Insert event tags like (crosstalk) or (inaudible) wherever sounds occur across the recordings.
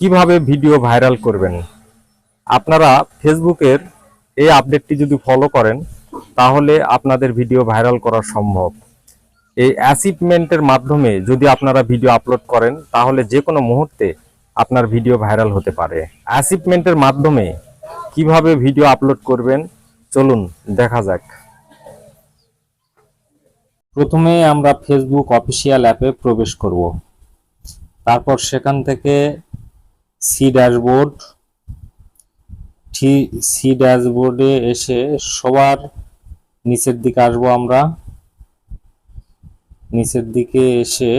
কীভাবে video viral করবেন? আপনারা ফেসবুকের এই আপডেটটি যদি ফলো করেন, তাহলে আপনাদের ভিডিও ভাইরাল করা সম্ভব। এই অ্যাচিভমেন্টের মাধ্যমে যদি আপনারা ভিডিও আপলোড করেন, তাহলে যে কোনো মুহূর্তে আপনার ভিডিও ভাইরাল হতে পারে। অ্যাচিভমেন্টের মাধ্যমে কীভাবে ভিডিও আপলোড করবেন, চলুন দেখা যাক। প্রথমে আমরা ফেসবুক অফিসিয়াল অ্যাপে প্রবেশ করব। তারপর সেখান থেকে সি ড্যাশবোর্ড সি ড্যাশবোর্ডে এসে সবার নিচের দিকে আসব আমরা। নিচের দিকে এসে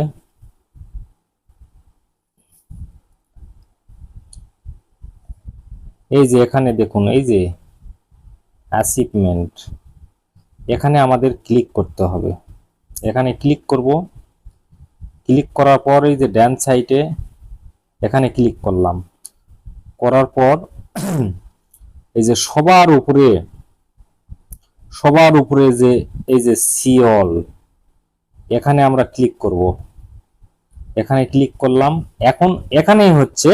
এই যে এখানে দেখুন, এই যে অ্যাচিভমেন্ট এখানে আমাদের ক্লিক করতে হবে। এখানে ক্লিক করব। ক্লিক করার পর এই যে ড্যান সাইটে এখানে ক্লিক করলাম। করার পর (clears throat) এই যে সবার উপরে সবার উপরে যে এই যে সিওল এখানে আমরা ক্লিক করব। এখানে ক্লিক করলাম। এখন এখানেই হচ্ছে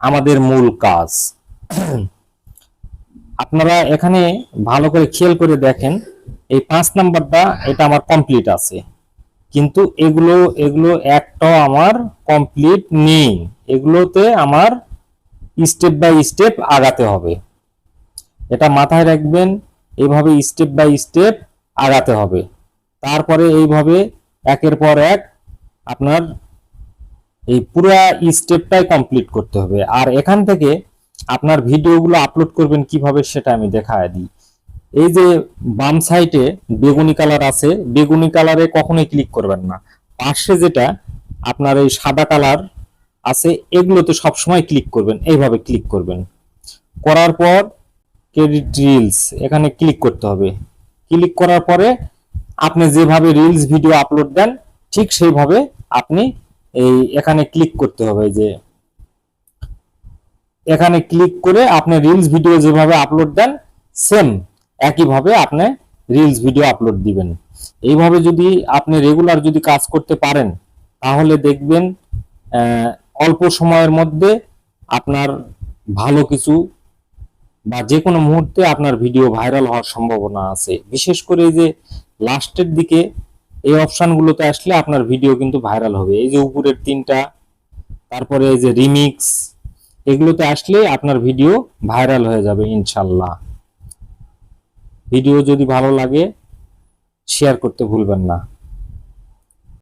আমাদের মূল কাজ। (clears throat) আপনারা এখানে ভালো করে খেয়াল করে দেখেন, এই পাঁচ নাম্বারটা, এটা আমার কমপ্লিট আছে। কিন্তু এগুলো এগুলো একটাও আমার কমপ্লিট নেই। এগুলোতে আমার স্টেপ বাই স্টেপ আগাতে হবে। এটা মাথায় রাখবেন এইভাবে স্টেপ বাই স্টেপ আগাতে হবে। তারপরে এইভাবে একের পর এক আপনার এই পুরা স্টেপটাই কমপ্লিট করতে হবে। আর এখান থেকে আপনার ভিডিওগুলো আপলোড করবেন কীভাবে সেটা আমি দেখায় দিই। এই যে বাম সাইডে বেগুনি কালার আছে, বেগুনি কালারে কখনোই ক্লিক করবেন না। পাশে যেটা আপনার এই সাদা কালার আছে, এগুলোতে সবসময় ক্লিক করবেন, এইভাবে ক্লিক করবেন। করার পর ক্রেডিট রিলস এখানে ক্লিক করতে হবে। ক্লিক করার পরে আপনি যেভাবে রিলস ভিডিও আপলোড দেন, ঠিক সেইভাবে আপনি এই এখানে ক্লিক করতে হবে যে, এখানে ক্লিক করে আপনি রিলস ভিডিও যেভাবে আপলোড দেন সেম একইভাবে আপনি রিলস ভিডিও আপলোড দিবেন। এইভাবে যদি আপনি রেগুলার যদি কাজ করতে পারেন, তাহলে দেখবেন অল্প সময়ের মধ্যে আপনার ভালো কিছু বা যে কোনো মুহূর্তে আপনার ভিডিও ভাইরাল হওয়ার সম্ভাবনা আছে। বিশেষ করে যে লাস্টের দিকে এই অপশনগুলোতে আসলে আপনার ভিডিও কিন্তু ভাইরাল হবে। এই যে উপরের তিনটা, তারপরে এই যে রিমিক্স, এগুলোতে আসলে আপনার ভিডিও ভাইরাল হয়ে যাবে ইনশাল্লাহ। ভিডিও যদি ভালো লাগে শেয়ার করতে ভুলবেন না।